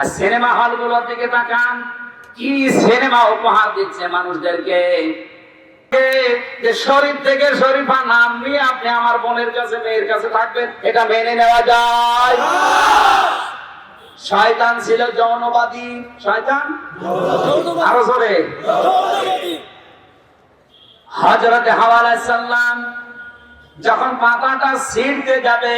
আর cinema হলগুলোর দিকে তাকান কি সিনেমা উপহার দিচ্ছে মানুষদেরকে? যে শরীফ থেকে শরীফা নাম নিয়ে আপনি আমার বোনের কাছে মেয়ের কাছে থাকবেন এটা মেনে নেওয়া যায়। শয়তান ছিল যৌনবাদী। শয়তান? আরও জোরে। হজরতে হাওয়া সাল্লাম যখন পাতাটা ছিঁড়তে যাবে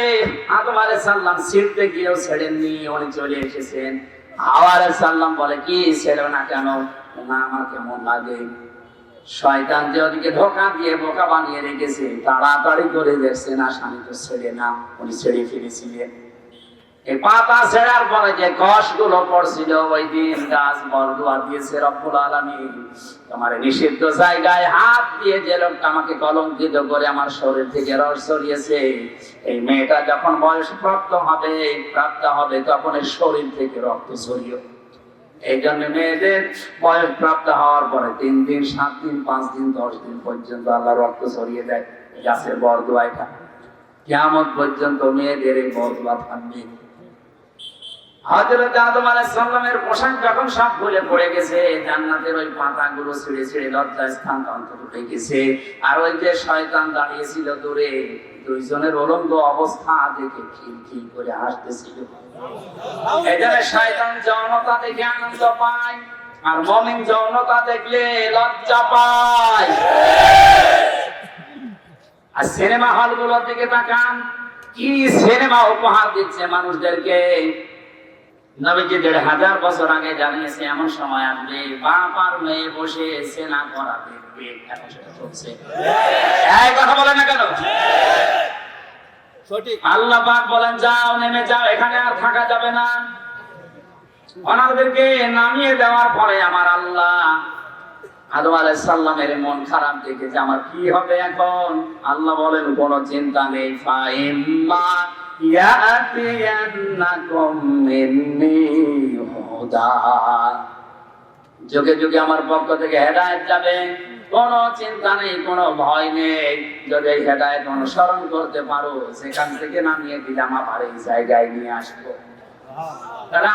আদম আলাই সাল্লাম ছিঁড়তে গিয়েও ছেড়েননি উনি চলে এসেছেন। হাওয়া সাল্লাম বলে, কি ছেলে না কেন? না, আমার কেমন লাগে? শয়তান যে ওদিকে ধোকা দিয়ে বোকা বানিয়ে রেখেছে, তাড়াতাড়ি করে দেখছে, না, স্বামী তো ছেড়ে না, উনি ছেড়ে ফিরেছিলেন গাছ বরদুয়া দিয়েছে রব্বুল তোমার নিষিদ্ধ জায়গায় হাত দিয়ে যে শরীর থেকে রস এই মেয়েটা যখন বয়স প্রাপ্ত হবে প্রাপ্ত হবে তখন এই শরীর থেকে রক্ত ছড়িয়ে। এই জন্য মেয়েদের বয়স প্রাপ্ত হওয়ার পরে তিন দিন, সাত দিন, পাঁচ দিন, দশ দিন পর্যন্ত আল্লাহ রক্ত ছড়িয়ে দেয় গাছের বরদুয়া এটা কেমন পর্যন্ত মেয়েদের এই বরদুয়া থাকবে। শয়তান দাঁড়িয়েছিল দূরে, দুইজনের উলঙ্গ অবস্থা দেখে করে শয়তান যৌনতা দেখে আনন্দ পায়, আর মমিন যৌনতা দেখলে লজ্জা পায়। আর সিনেমা হলগুলোর দিকে তাকান, কি সিনেমা উপহার দিচ্ছে মানুষদেরকে? নবীজি দেড় হাজার বছর আগে জানিয়েছে এমন সময় আসবে বাপ আর মেয়ে বসে সেনা করা দেখবে এখন সেটা চলছে। কথা বলে না কেন? আল্লাহ পাক বলেন যাও নেমে যাও এখানে আর থাকা যাবে না। ওনাদেরকে নামিয়ে দেওয়ার পরে আমার আল্লাহ আদম আলাইহিস সালামের মন খারাপ দেখে যে আমার কি হবে এখন? আল্লাহ বলেন কোনো চিন্তা নেই যুগে যুগে আমার পক্ষ থেকে হেদায়েত যাবে, কোনো চিন্তা নেই, কোনো ভয় নেই। যদি হেদায়েত অনুসরণ করতে পারো, সেখান থেকে নামিয়ে দিলাম, আবার এই জায়গায় নিয়ে আসব।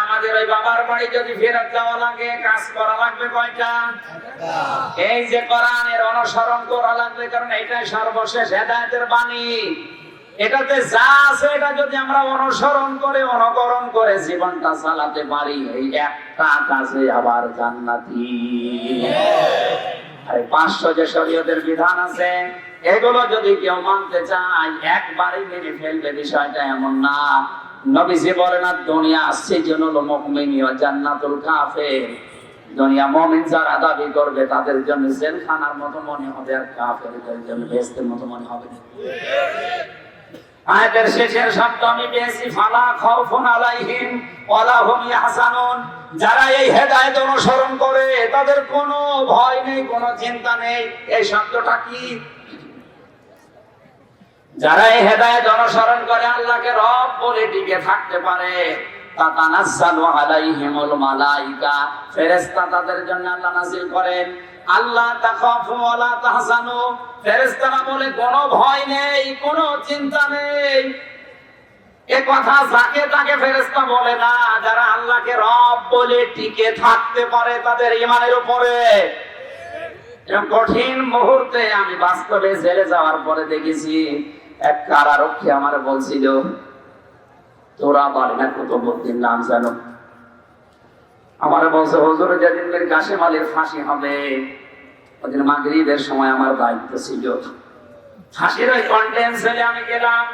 আমাদের ওই বাবার বাড়ি যদি ফেরত যাওয়া লাগে, কাজ করা লাগবে কয়টা? এই যে কোরআনের অনুসরণ করা লাগবে, কারণ এটাই সর্বশেষ হেদায়েতের বাণী। এটাতে যা আছে এটা যদি আমরা অনুসরণ করে, অনুকরণ করে জীবনটা চালাতে পারি, এই একটা কাজে আবার জান্নাতি। পাঁচশো যে শরীয়তের বিধান আছে, এগুলো যদি কেউ মানতে চায়, একবারই মেনে ফেলবে, বিষয়টা এমন না। নবীজি বলেন, আর দুনিয়া জান্নাতুল দুনিয়া যারা দাবি করবে, তাদের জন্য জেলখানার মতো মনে হবে আর কাফেরদের জন্য বেহেশতের মতো মনে হবে। আয়াতের শেষের শব্দ আমি পেয়েছি, ফালা খাউফুন আলাইহিম ওয়ালা হুম ইয়াহজানুন। যারা এই হেদায়েত অনুসরণ করে, তাদের কোনো ভয় নেই, কোনো চিন্তা নেই। এই শব্দটা কি? যারা এই হেদায়েত অনুসরণ করে, আল্লাহকে রব বলে টিকে থাকতে পারে। তাতানাজ্জালু আলাইহিমুল মালাইকা। ফেরেশতা তাদের জন্য আল্লাহ নাযিল করেন। আল্লাহ তাখাফু ওয়ালা তাহজানু ফেরেশতারা বলে, কোনো ভয় নেই, কোনো চিন্তা নেই। এ কথা যাকে তাকে ফেরেশতা বলে না, যারা আল্লাহকে রব বলে টিকে থাকতে পারে তাদের ঈমানের উপরে। কঠিন মুহূর্তে আমি বাস্তবে জেলে যাওয়ার পরে দেখেছি, এক কারারক্ষী আমার বলছিল, তোরা পারে না কুতুবুদ্দিন নাম জানো? আমার বলছে, হুজুর, যেদিন কাশিম আলীর ফাঁসি হবে, ওদিন মাগরিবের সময় আমার দায়িত্ব ছিল। ফাঁসির ওই কন্টেন্সে আমি গেলাম,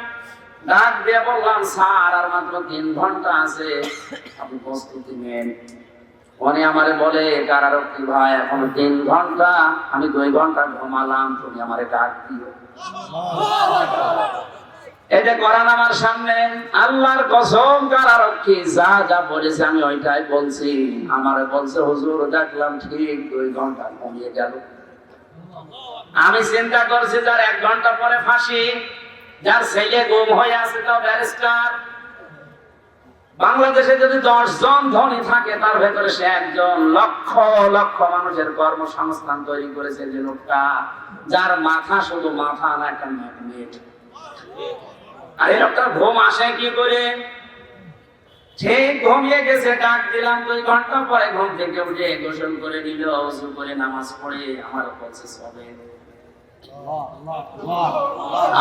ডাক দিয়ে বললাম, স্যার, আর মাত্র তিন ঘণ্টা আছে, আপনি প্রস্তুতি নেন। উনি আমারে বলে কারারক্ষী ভাই, এখন তিন ঘণ্টা, আমি দুই ঘণ্টা ঘুমালাম, তুমি আমারে ডাক দিও। এটা করান আমার সামনে। আল্লাহর কসম কারারক্ষী যা যা বলেছে আমি ওইটাই বলছি। আমারে বলছে, হুজুর, দেখলাম ঠিক দুই ঘণ্টা ঘুমিয়ে গেল। আমি চিন্তা করছি, যার এক ঘণ্টা পরে ফাঁসি, যার ছেলে গুম হয়ে আছে তো ব্যারিস্টার। বাংলাদেশে যদি দশ জন ধনী থাকে, তার ভেতরে সে একজন লক্ষ লক্ষ মানুষের কর্মসংস্থান তৈরি করেছে যে লোকটা, যার মাথা শুধু মাথা না, একটা ম্যাগনেট। আর ঘুম আসে কি করে? ঘুমিয়ে গেছে, ডাক দিলাম, দুই ঘণ্টা পরে ঘুম থেকে উঠে গোসল করে নিল করে নামাজ পড়ে আমার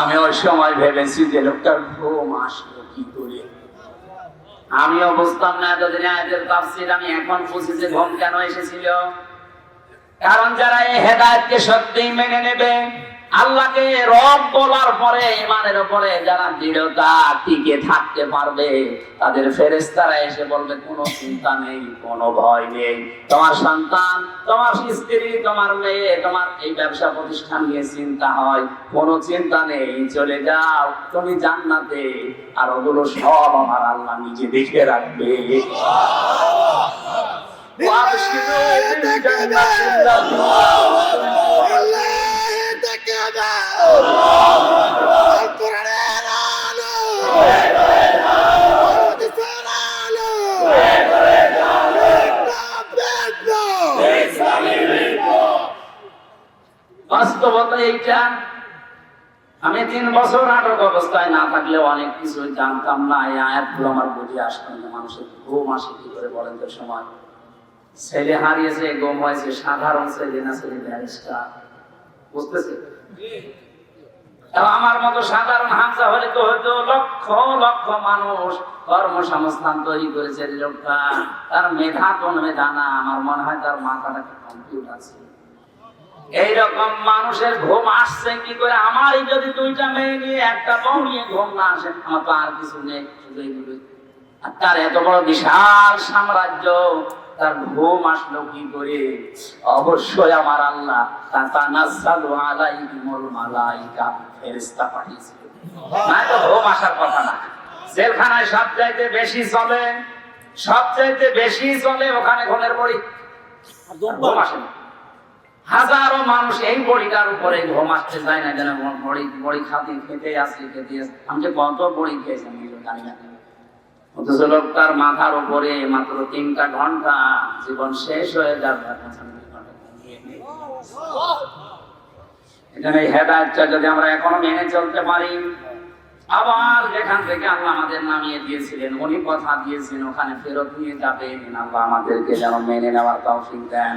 আমি ওই সময় ভেবেছি যে লোকটার ঘুম আসলো কি করে? আমি বুঝতাম না, এতদিনে আয়াতের তাফসীর আমি এখন বুঝেছি ঘুম কেন এসেছিল। কারণ যারা এই হেদায়েতকে সত্যিই মেনে নেবে আল্লাহকে রব বলার পরে ইমানের উপরে যারা দৃঢ়তা টিকে থাকতে পারবে তাদের ফেরেশতারা এসে বলবে কোনো চিন্তা নেই কোনো ভয় নেই। তোমার সন্তান তোমার স্ত্রী তোমার মেয়ে তোমার এই ব্যবসা প্রতিষ্ঠান নিয়ে চিন্তা হয়। কোনো চিন্তা নেই চলে যাও তুমি জান্নাতে। আর ওগুলো সব আমার আল্লাহ নিজে দেখে রাখবে। আমি তিন বছর নাটক অবস্থায় না থাকলেও অনেক কিছু জানতাম না, এই আমার বুঝে আসতো না। মানুষের ঘুম আসে কি করে বলেন তো সময় ছেলে হারিয়েছে, গম হয়েছে, সাধারণ ছেলে না, ছেলে ব্যারিস্টার। বুঝতেছে আমার মতো সাধারণ হামজা হলে তো হয়তো লক্ষ লক্ষ মানুষ কর্মসংস্থান তৈরি করেছে লোকটা। তার মেধা কোন মেধা না, আমার মনে হয় তার মাথাটা কম্পিউটার ছিল এইরকম মানুষের ঘুম আসছে কি করে? আমারই যদি দুইটা মেয়ে নিয়ে, একটা বউ নিয়ে ঘুম না আসে, আমার তো আর কিছু নেই, শুধু এইগুলোই। আর তার এত বড় বিশাল সাম্রাজ্য তার ঘুম আসলো কি করে? অবশ্যই আমার আল্লাহ তার তানাজ্জালু আলাইহিমুল মালাইকা ফেরেশতা পাঠিয়েছিল না তো ঘুম আসার কথা না। জেলখানায় সবচাইতে বেশি চলে সবচাইতে বেশি চলে ওখানে ঘুমের বড়ি। ঘুম আসে না। হাজারো মানুষ এই বড়িটার উপরে ঘুম আসতে চায় না যেন বড়ি বড়ি খাতে খেতে আসি খেতে আমি যে কত বড়ি খেয়েছি আমি জানি না। অথচ লোকটার মাথার উপরে মাত্র তিনটা ঘণ্টা জীবন শেষ হয়ে যাবে। এখানে হেদায়েতটা যদি আমরা এখনও মেনে চলতে পারি। আবার যেখান থেকে আল্লাহ আমাদের নামিয়ে দিয়েছিলেন, উনি কথা দিয়েছেন, ওখানে ফেরত নিয়ে যাবেন। আল্লাহ আমাদেরকে যেন মেনে নেওয়ার তৌফিক দেন।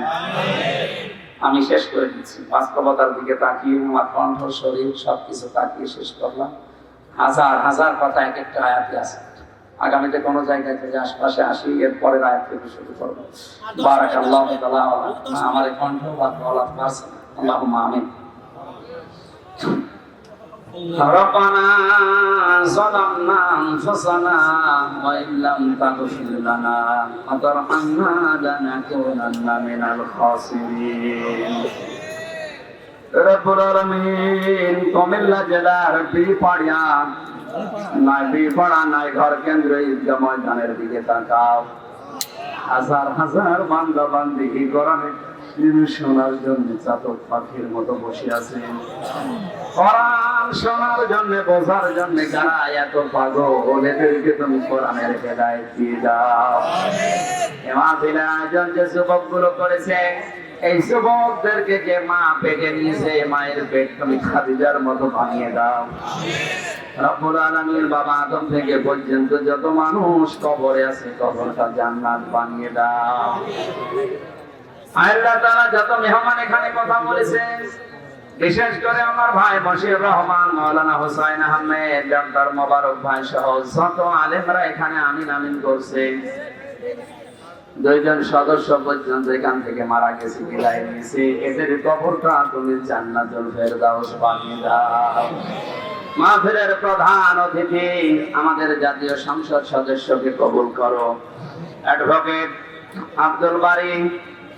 আমি শেষ করে দিচ্ছি। বাস্তবতার দিকে তাকিয়ে আমার কণ্ঠ শরীর সবকিছু তাকিয়ে শেষ করলাম। হাজার হাজার কথা এক একটা আয়াতে আছে। আগামীতে কোনো জায়গায় থেকে আশপাশে আসি এর পরের আয়াত থেকে শুরু করবো বারাক আল্লাহ আমার এই কণ্ঠ বা বলার পারছে না আল্লাহ আমিন ربنا ظلمنا أنفسنا وإن لم تغفر لنا وترحمنا لنكونن من الخاسرين রব্বুল আলামিন কুমিল্লা জেলার বিপাড়িয়া নাই বিপাড়া নাই ঘর কেন্দ্র ঈদগাহ ময়দানের দিকে তাকাও। হাজার হাজার বান্দা বান্দি কি গরমে শোনার জন্য চাতক পাখির মতো বসে আছেন কোরআন শোনার জন্য, বোঝার জন্য যারা এত পাগল, এদেরকে তুমি কোরআনের হেদায়েত দিয়ে দাও। এ মাহফিলে আয়োজন যে যুবকগুলো করেছে এই যুবকদেরকে যে মা পেটে নিয়েছে মায়ের পেট তুমি খাদিজার মতো বানিয়ে দাও। রব্বুল আলামিন বাবা আদম থেকে পর্যন্ত যত মানুষ কবরে আছে, কবরটা জান্নাত বানিয়ে দাও। আল্লাহ তাআলা যত মেহমান এখানে কথা বলেছে বিশেষ করে আমার ভাই বশির রহমান, মাওলানা হোসাইন আহমেদ ডক্টর মোবারক ভাই সহ যত আলেমরা এখানে আমিন আমিন করছে। দুইজন সদস্য পর্যন্ত এখান থেকে মারা গেছে, বিদায় নিয়েছে। এদের কবরটা তুমি জান্নাতুল দাও। মাহফিলের প্রধান অতিথি, আমাদের জাতীয় সংসদ সদস্যকে কবুল করো। অ্যাডভোকেট আব্দুল বারি,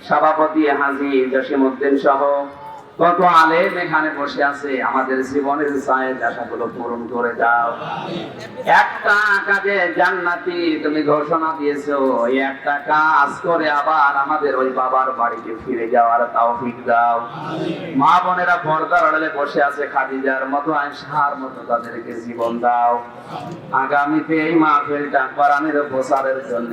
সভাপতি হাজি জসিমউদ্দিন সহ কত আলেম এখানে বসে আছে? আমাদের জীবনের চায়ের আশাগুলো পূরণ করে দাও। একটা কাজে জান্নাতি তুমি ঘোষণা দিয়েছ, ওই একটা কাজ করে আবার আমাদের ওই বাবার বাড়িতে ফিরে যাওয়ার তৌফিক দাও। মা বোনেরা পর্দার আড়ালে বসে আছে, খাদিজার মতো আয়সার মতো তাদেরকে জীবন দাও। আগামীতে এই মাহফিলটা কোরআনের প্রচারের জন্য